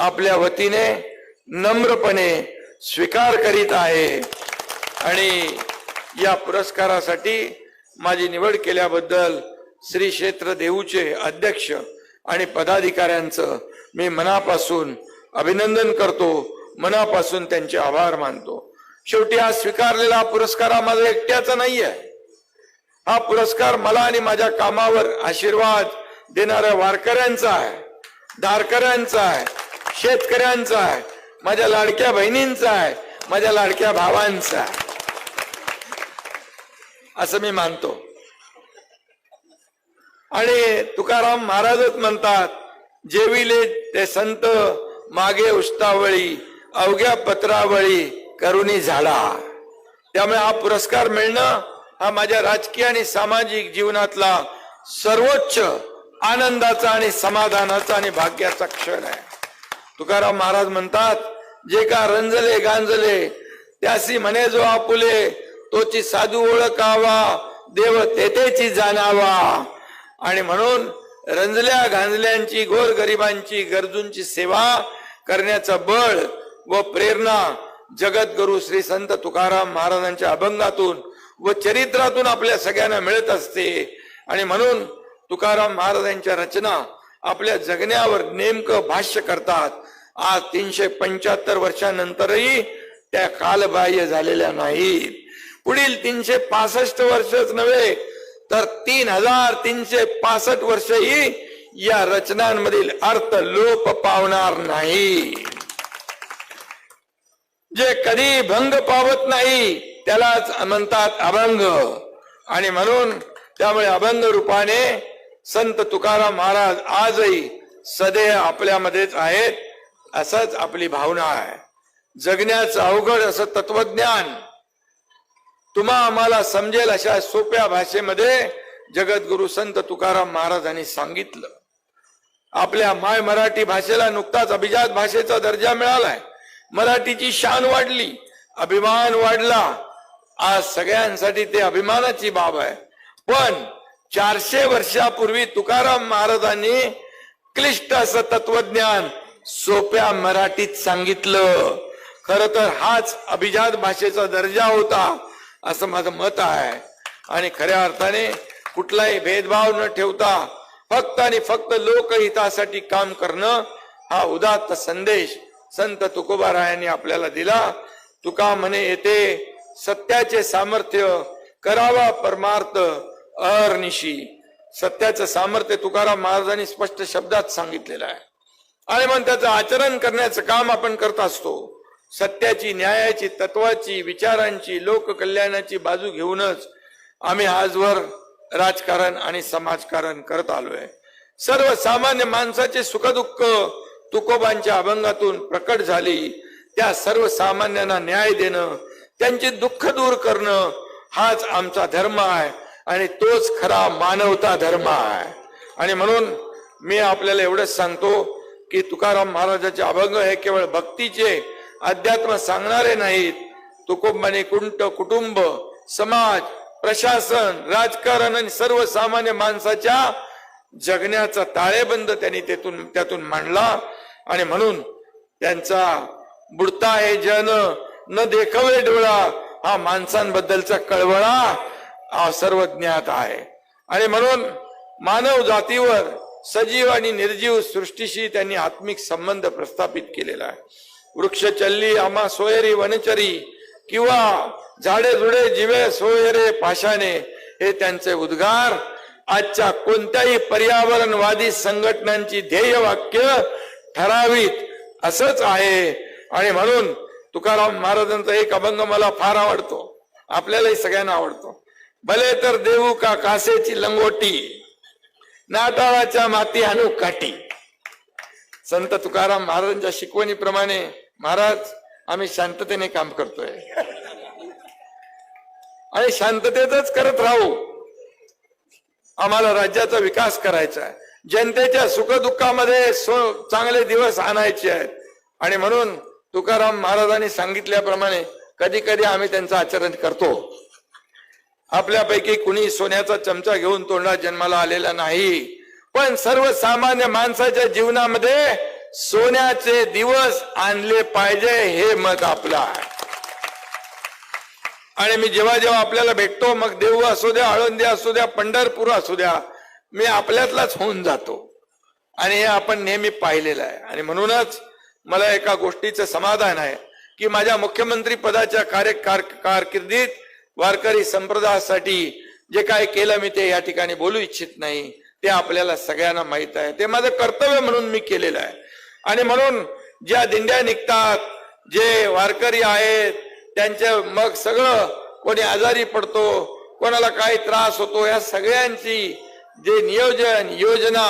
आपल्या वतीने नम्रपणे स्वीकार करीत आहे. आणि या पुरस्कारासाठी माझी निवड केल्याबद्दल श्री क्षेत्र देऊचे अध्यक्ष आणि पदाधिकाऱ्यांचं मी मनापासून अभिनंदन करतो मनापासून त्यांचे आभार मानतो. शेवटी हा स्वीकारलेला पुरस्कार हा माझा एकट्याचा नाही आहे हा पुरस्कार मला आणि माझ्या कामावर आशीर्वाद देणाऱ्या वारकऱ्यांचा आहे दारकऱ्यांचा आहे. शेतकऱ्यांचा आहे माझ्या लाडक्या बहिणींचा आहे माझ्या लाडक्या भावांचा आहे. असं मी मानतो. आणि तुकाराम महाराजच म्हणतात जेविले ते संत मागे उष्टावळी अवघ्या पत्रावळी करुणी झाडा त्यामुळे हा पुरस्कार मिळणं हा माझ्या राजकीय आणि सामाजिक जीवनातला सर्वोच्च आनंदाचा आणि समाधानाचा आणि भाग्याचा क्षण आहे. तुकाराम महाराज म्हणतात जे का रंजले गांजले त्यासी म्हणे जो आपुले तोची साधू ओळखावा देव तेथेची जाणावा. आणि म्हणून रंजल्या गांजल्यांची गोर गरिबांची गरजूंची सेवा करण्याचं बळ व प्रेरणा जगद्गुरु श्री संत तुकाराम महाराजांच्या अभंगातून व चरित्रातून आपल्या सगळ्यांना मिळत असते. आणि म्हणून तुकाराम महाराजांच्या रचना आपल्या जगण्यावर नेमकं भाष्य करतात. आज तीनशे पंच्याहत्तर वर्षानंतरही त्या कालबाह्य झालेल्या नाहीत. पुढील तीनशे पासष्ट वर्षच नव्हे तर तीन हजार तीनशे पासष्ट वर्षही या रचनांमधील अर्थ लोप पावणार नाही. जे कधी भंग पावत नाही त्यालाच म्हणतात अभंग. आणि म्हणून त्यामुळे अभंग रूपाने संत तुकाराम महाराज आजही सदैव आपल्यामध्येच आहेत. असंच आपली भावना आहे. जगण्याचं अवघड असं तत्वज्ञान तुम्हा आम्हाला समजेल अशा सोप्या भाषेमध्ये जगद्गुरु संत तुकाराम महाराजांनी सांगितलं. आपल्या माय मराठी भाषेला नुकताच अभिजात भाषेचा दर्जा मिळालाय. मराठीची शान वाढली अभिमान वाढला. आज सगळ्यांसाठी ते अभिमानाची बाब आहे. पण चारशे वर्षापूर्वी तुकाराम महाराजांनी क्लिष्ट असं तत्वज्ञान सोप्या मराठीत सांगितलं. खर तर हाच अभिजात भाषेचा दर्जा होता असं माझं मत आहे. आणि खऱ्या अर्थाने कुठलाही भेदभाव न ठेवता फक्त आणि फक्त लोकहितासाठी काम करणं हा उदात्त संदेश संत तुकोबारायांनी आपल्याला दिला. तुका म्हणे येते सत्याचे सामर्थ्य करावा परमार्थ अहर्निशी. सत्याचं सामर्थ्य तुकाराम महाराजांनी स्पष्ट शब्दात सांगितलेलं आहे. आणि मग त्याचं आचरण करण्याचं काम आपण करत असतो. सत्याची न्यायाची तत्वाची विचारांची लोककल्याणाची बाजू घेऊनच आम्ही आजवर राजकारण आणि समाजकारण करत आलोय. सर्वसामान्य माणसाचे सुखदुःख तुकोबांच्या अभंगातून प्रकट झाली. त्या सर्वसामान्यांना न्याय देणं त्यांचे दुःख दूर करणं हाच आमचा धर्म आहे आणि तोच खरा मानवता धर्म आहे. आणि म्हणून मी आपल्याला एवढंच सांगतो की तुकाराम महाराजाचे अभंग हे केवळ भक्तीचे अध्यात्म सांगणारे नाहीत. तुकोबाने कुंट कुटुंब समाज प्रशासन राजकारण आणि सर्वसामान्य माणसाच्या जगण्याचा ताळेबंद त्यांनी तेथून त्यातून मांडला. आणि म्हणून त्यांचा बुडता हे जन न देखवे डोळा हा माणसांबद्दलचा कळवळा हा सर्व ज्ञात आहे. आणि म्हणून मानव जातीवर सजीव आणि निर्जीव सृष्टीशी त्यांनी आत्मिक संबंध प्रस्थापित केलेला आहे. वृक्ष चल्ली आमा सोयरी वनचरी किंवा झाडे झुडे जिवे सोयरे पाशाने हे त्यांचे उद्गार. आजच्या कोणत्याही पर्यावरणवादी संघटनांची ध्येय वाक्य ठरावीत असंच आहे. आणि म्हणून तुकाराम महाराजांचा एक अभंग मला फार आवडतो. आपल्यालाही सगळ्यांना आवडतो. भले तर देऊ का कासेची लंगोटी? नाताळाच्या माती आणू काठी. संत तुकाराम महाराजांच्या शिकवणीप्रमाणे महाराज आम्ही शांततेने काम करतोय. आणि शांततेतच करत राहू. आम्हाला राज्याचा विकास करायचा आहे. जनतेच्या सुखदुःखामध्ये सो चांगले दिवस आणायचे आहेत. आणि म्हणून तुकाराम महाराजांनी सांगितल्याप्रमाणे कधी कधी आम्ही त्यांचं आचरण करतो. आपल्यापैकी कुणी सोन्याचा चमचा घेऊन तोंडात जन्माला आलेला नाही. पण सर्वसामान्य माणसाच्या जीवनामध्ये सोन्याचे दिवस आणले पाहिजे हे मत आपलं आहे. आणि मी जेव्हा जेव्हा आपल्याला भेटतो मग देऊ असू द्या आळंदी असू द्या पंढरपूर असू द्या मी आपल्यातलाच होऊन जातो. आणि हे आपण नेहमी पाहिलेलं आहे. आणि म्हणूनच मला एका गोष्टीचं समाधान आहे की माझ्या मुख्यमंत्री पदाच्या कार्य कार, कारकिर्दीत वारकरी संप्रदायासाठी जे काय केलं मी ते या ठिकाणी बोलू इच्छित नाही. ते आपल्याला सगळ्यांना माहीत आहे. ते माझं कर्तव्य म्हणून मी केलेलं आहे. आणि म्हणून ज्या दिंड्या निघतात जे वारकरी आहेत त्यांचे मग सगळं कोणी आजारी पडतो कोणाला काही त्रास होतो या सगळ्यांची जे नियोजन योजना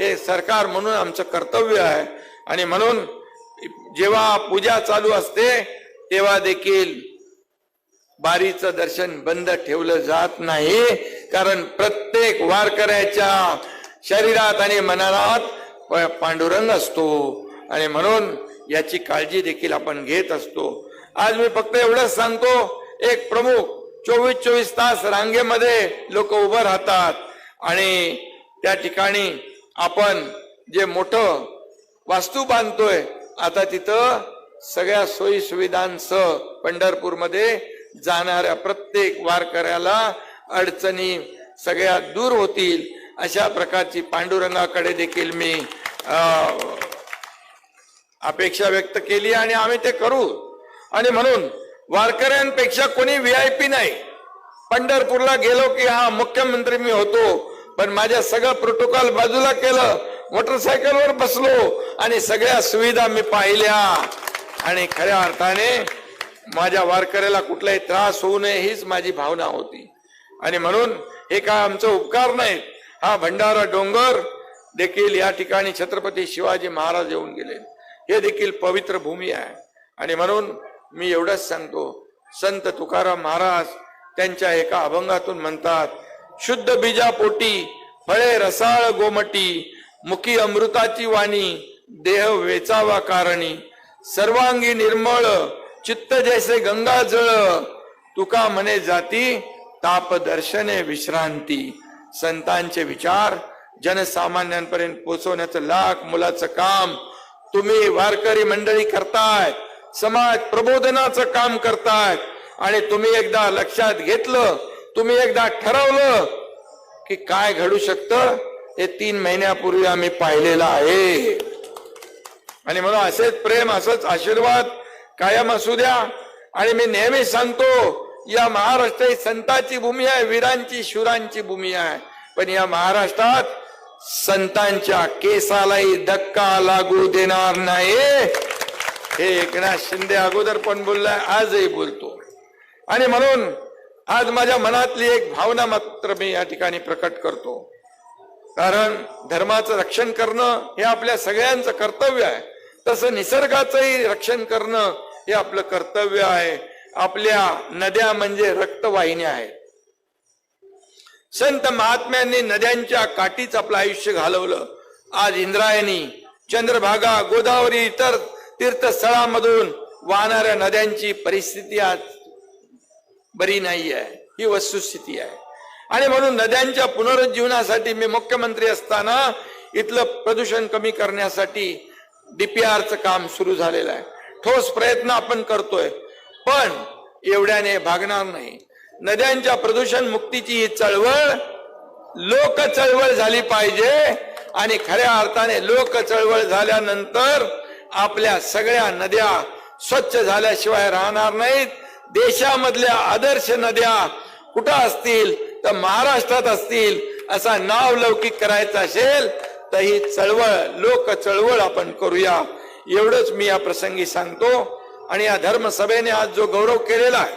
हे सरकार म्हणून आमचं कर्तव्य आहे. आणि म्हणून जेव्हा पूजा चालू असते तेव्हा देखील बारीचं दर्शन बंद ठेवलं जात नाही. कारण प्रत्येक वारकऱ्याच्या शरीरात आणि मनात पांडुरंग असतो. आणि म्हणून याची काळजी देखील आपण घेत असतो. आज मी फक्त एवढंच सांगतो एक प्रमुख चोवीस चोवीस तास रांगेमध्ये लोक उभं राहतात. आणि त्या ठिकाणी आपण जे मोठं वास्तू बांधतोय आता तिथं सगळ्या सोयी सुविधांसह पंढरपूरमध्ये जाणाऱ्या प्रत्येक वारकऱ्याला अडचणी सगळ्या दूर होतील. अशा प्रकारची पांडुरंगाकडे देखील मी अं, अपेक्षा व्यक्त केली आणि आम्ही ते करू. आणि म्हणून वारकऱ्यांपेक्षा कोणी व्हीआयपी नाही. पंढरपूरला गेलो की हा मुख्यमंत्री मी होतो. पण माझ्या सगळं प्रोटोकॉल बाजूला केलं. मोटरसायकलवर बसलो आणि सगळ्या सुविधा मी पाहिल्या. आणि खऱ्या अर्थाने माझ्या वारकऱ्याला कुठलाही त्रास होऊ नये हीच माझी भावना होती. आणि म्हणून हे काय आमचं उपकार नाहीत. हा भंडारा डोंगर देखील या ठिकाणी छत्रपती शिवाजी महाराज येऊन गेले. हे देखील पवित्र भूमी आहे. आणि म्हणून मी एवढंच सांगतो संत तुकाराम महाराज त्यांच्या एका अभंगातून म्हणतात शुद्ध बीजापोटी फळे रसाळ गोमटी मुखी अमृताची वाणी देह वेचावा कारणी सर्वांगी निर्मळ चित्त जैसे गंगा जळ तुका म्हणे जाती ताप दर्शने विश्रांती. संतांचे विचार जनसामान्यांपर्यंत पोचवण्याचं लाख मुलाचं काम. तुम्ही वारकरी मंडळी करताय समाज प्रबोधनाचं काम करतायत आणि तुम्ही एकदा लक्षात घेतलं तुम्ही एकदा ठरवलं की काय घडू शकतं हे तीन महिन्यापूर्वी आम्ही पाहिलेलं आहे. आणि म्हणून असेच प्रेम असंच आशीर्वाद कायम असू द्या. आणि मी नेहमी सांगतो या महाराष्ट्र ही संतांची भूमी आहे वीरांची शूरांची भूमी आहे. पण या महाराष्ट्रात संतांच्या केसालाही धक्का लागू देणार नाही. हे एकनाथ शिंदे अगोदर पण बोललाय आजही बोलतो. आणि म्हणून आज माझ्या मनातली एक भावना मात्र मी या ठिकाणी प्रकट करतो. कारण धर्माचं रक्षण करणं हे आपल्या सगळ्यांचं कर्तव्य आहे. तसं निसर्गाचंही रक्षण करणं हे आपलं कर्तव्य आहे. आपल्या नद्या म्हणजे रक्तवाहिन्या आहेत. संत महात्म्यांनी नद्यांच्या काठीच आपलं आयुष्य घालवलं. आज इंद्रायणी चंद्रभागा गोदावरी इतर तीर्थस्थळांमधून वाहणाऱ्या नद्यांची परिस्थिती आज बरी नाही आहे. ही वस्तुस्थिती आहे. आणि म्हणून नद्यांच्या पुनरुज्जीवनासाठी मी मुख्यमंत्री असताना इथलं प्रदूषण कमी करण्यासाठी डीपीआरचं काम सुरू झालेलं आहे. ठोस प्रयत्न आपण करतोय. पण एवढ्याने भागणार नाही. नद्यांच्या प्रदूषण मुक्तीची ही चळवळ लोक चळवळ झाली पाहिजे आणि खऱ्या अर्थाने लोक चळवळ झाल्यानंतर आपल्या सगळ्या नद्या स्वच्छ झाल्याशिवाय राहणार नाहीत. देशामधल्या आदर्श नद्या कुठं असतील? तर महाराष्ट्रात असतील. असा नाव लौकिक करायचा असेल तर ही चळवळ लोक चळवळ आपण करूया. एवढंच मी या प्रसंगी सांगतो. आणि या धर्मसभेने आज जो गौरव केलेला आहे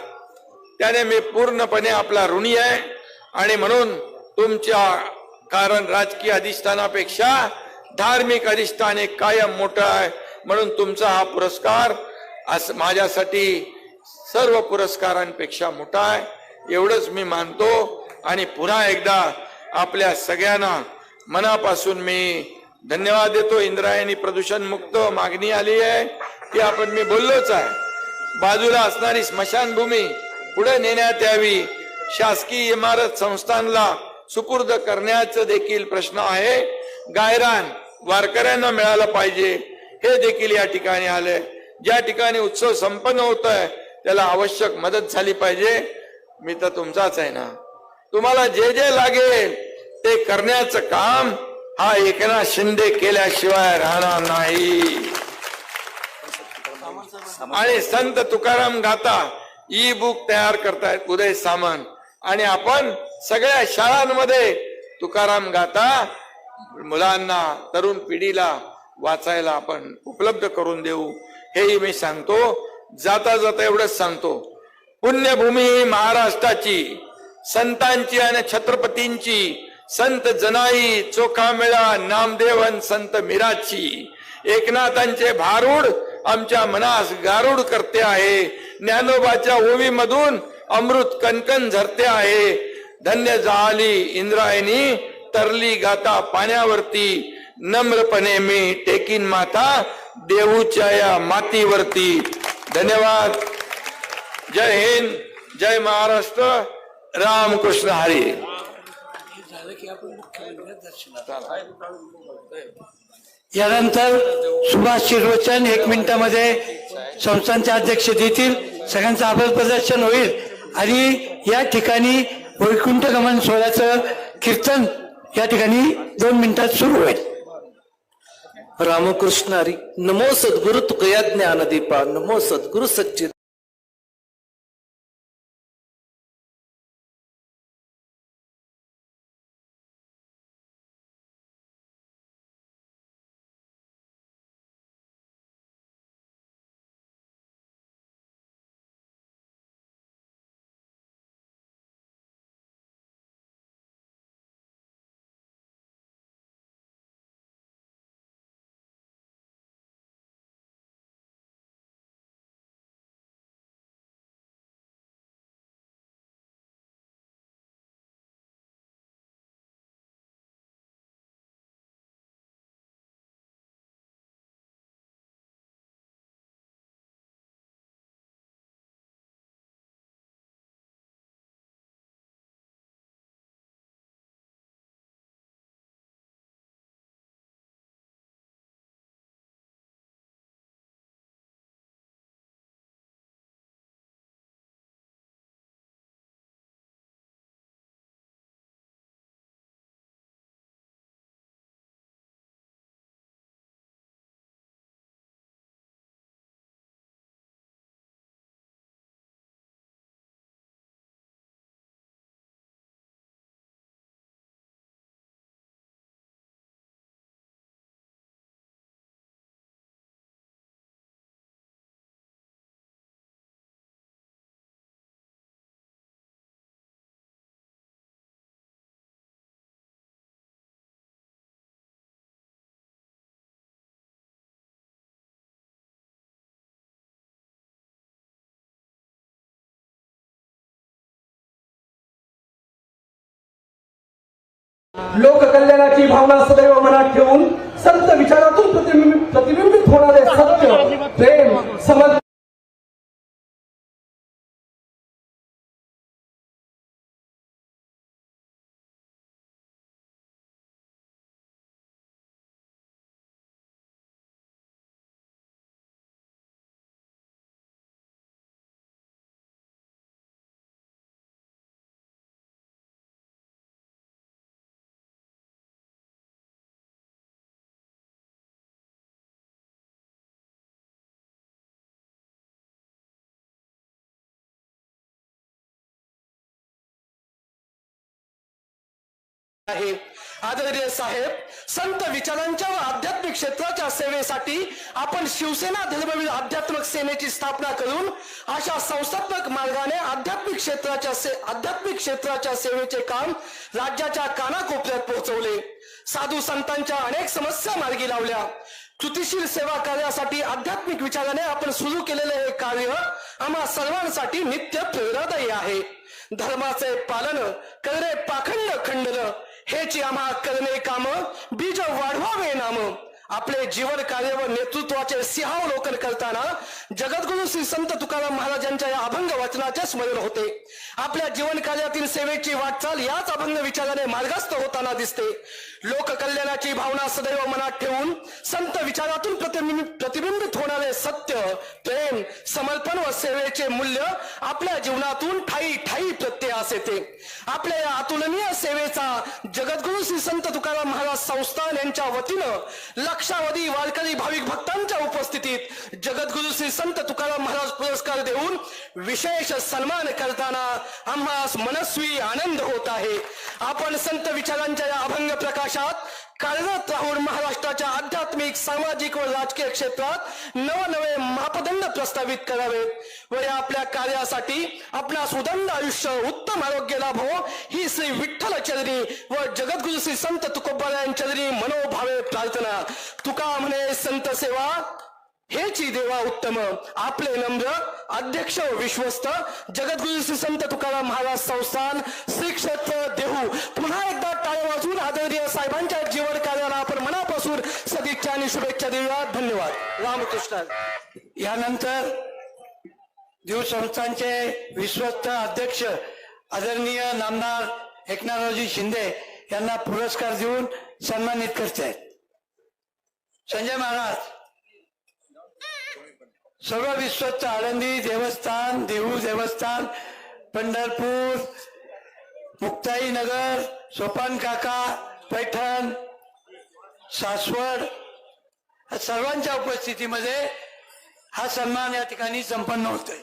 त्याने मी पूर्णपणे आपला ऋणी आहे. आणि म्हणून तुमच्या कारण राजकीय अधिष्ठानापेक्षा धार्मिक अधिष्ठान हे कायम मोठं आहे. म्हणून तुमचा हा पुरस्कार अस माझ्यासाठी सर्व पुरस्कारांपेक्षा मोठा आहे. एवढंच मी मानतो. आणि पुन्हा एकदा आपल्या सगळ्यांना मनापासून मी धन्यवाद देतो इंद्रायणी प्रदूषण मुक्त मागणी आली आहे. ती आपण मी बोललोच आहे. बाजूला असणारी स्मशानभूमी पुढे नेण्यात यावी. शासकीय इमारत संस्थांना सुपूर्द करण्याचं देखील प्रश्न आहे. गायरान वारकऱ्यांना मिळालं पाहिजे. हे देखील या ठिकाणी आले ज्या ठिकाणी उत्सव संपन्न होत आहे त्याला आवश्यक मदत झाली पाहिजे. मी तर तुमचाच आहे ना. तुम्हाला जे जे लागेल ते करण्याचं काम हा एकनाथ शिंदे केल्याशिवाय राहणार नाही. आणि संत तुकाराम गाता ई बुक तयार करतायत उदय सामंत. आणि आपण सगळ्या शाळांमध्ये तुकाराम गाता मुलांना तरुण पिढीला वाचायला आपण उपलब्ध करून देऊ. हेही मी सांगतो. जाता जाता एवढंच सांगतो. पुण्यभूमी ही महाराष्ट्राची संतांची आणि छत्रपतींची संत जनाई चोखामेळा नामदेवन संत मिराची. एकनाथांचे भारूड आमच्या मनास गारूड करते आहे. ज्ञानोबाच्या ओवीमधून अमृत कणकण झरते आहे. धन्य झाली इंद्रायणी तरली गाता पाण्यावरती. नम्रपणे मी टेकीन माता देऊच्या या मातीवरती. धन्यवाद. जय हिंद जय महाराष्ट्र. रामकृष्ण हरी. यानंतर सुभाष शिरवचन एक मिनिटामध्ये संस्थांचे अध्यक्ष देतील सगळ्यांचं आभार प्रदर्शन होईल. आणि या ठिकाणी वैकुंठ गमन सोहळ्याचं कीर्तन या ठिकाणी दोन मिनिटात सुरू होईल. रामकृष्ण हरी. नमो सद्गुरु तुकया ज्ञानदीपा. नमो सद्गुरु सच्चिद लोककल्याणाची भावना सदैव मनात ठेवून संत विचार आहे. आदरणीय साहेब संत विचारांच्या व आध्यात्मिक क्षेत्राच्या सेवेसाठी आपण शिवसेना धर्मवीर आध्यात्मिक सेनेची स्थापना करून अशा संस्थात्मक मार्गाने आध्यात्मिक क्षेत्राच्या से आध्यात्मिक क्षेत्राच्या सेवेचे काम राज्याच्या कानाकोपऱ्यात पोहोचवले. साधू संतांच्या अनेक समस्या मार्गी लावल्या. कृतिशील सेवा कार्यासाठी आध्यात्मिक विचाराने आपण सुरू केलेले हे कार्य आम्हा सर्वांसाठी नित्य प्रेरणादायी आहे. धर्माचे पालन करणे पाखंड खंडन हेची आम्हा करणे काम बीज वाढवावे नाम. आपले जीवन कार्य व नेतृत्वाचे सिंहावलोकन करताना जगद्गुरु श्री संत तुकाराम महाराजांच्या या अभंग वचनाचे स्मरण होते. आपल्या जीवन कार्यातील सेवेची वाटचाल याच अभंग विचाराने मार्गस्थ होताना दिसते. लोककल्याणाची भावना सदैव मनात ठेवून संत विचारातून प्रतिबिंब प्रतिबिंबित होणारे सत्य प्रेम समर्पण व सेवेचे मूल्य आपल्या जीवनातून ठाई ठाई प्रत्ययास येते. आपल्या या अतुलनीय सेवेचा जगद्गुरु श्री संत तुकाराम महाराज संस्थान यांच्या वतीनं लक्षावधी वारकरी भाविक भक्तांच्या उपस्थितीत जगद्गुरु श्री संत तुकाराम महाराज पुरस्कार देऊन विशेष सन्मान करताना आम्हास मनस्वी आनंद होत आहे. आपण संत विचारांच्या या अभंग प्रकाशात कार्यरत राहून महाराष्ट्राच्या आध्यात्मिक सामाजिक व राजकीय क्षेत्रात नवनवे मापदंड प्रस्तावित करावेत व या आपल्या कार्यासाठी आपला सुदंड आयुष्य उत्तम आरोग्य लाभो ही श्री विठ्ठल चरणी व जगद्गुरु श्री संत तुकोबारायण चरणी मनोभावे प्रार्थना. तुका म्हणे संत सेवा हेची देवा उत्तम. आपले नम्र अध्यक्ष विश्वस्त जगद्गुरु श्री संत तुकाराम महाराज संस्थान श्री क्षेत्र देहू. पुन्हा एकदा टाळे वाजून आदरणीय साहेबांच्या सदिच्छा आणि शुभेच्छा देऊया. धन्यवाद. रामकृष्ण. यानंतर देव संस्थांचे विश्वस्त अध्यक्ष आदरणीय नामदार एकनाथरावजी शिंदे यांना पुरस्कार देऊन सन्मानित करते. आहेत संजय महाराज सर्व विश्वस्त आळंदी देवस्थान देहू देवस्थान पंढरपूर मुक्ताई नगर सोपान काका पैठण सासवड सर्वांच्या उपस्थितीमध्ये हा सन्मान या ठिकाणी संपन्न होतोय.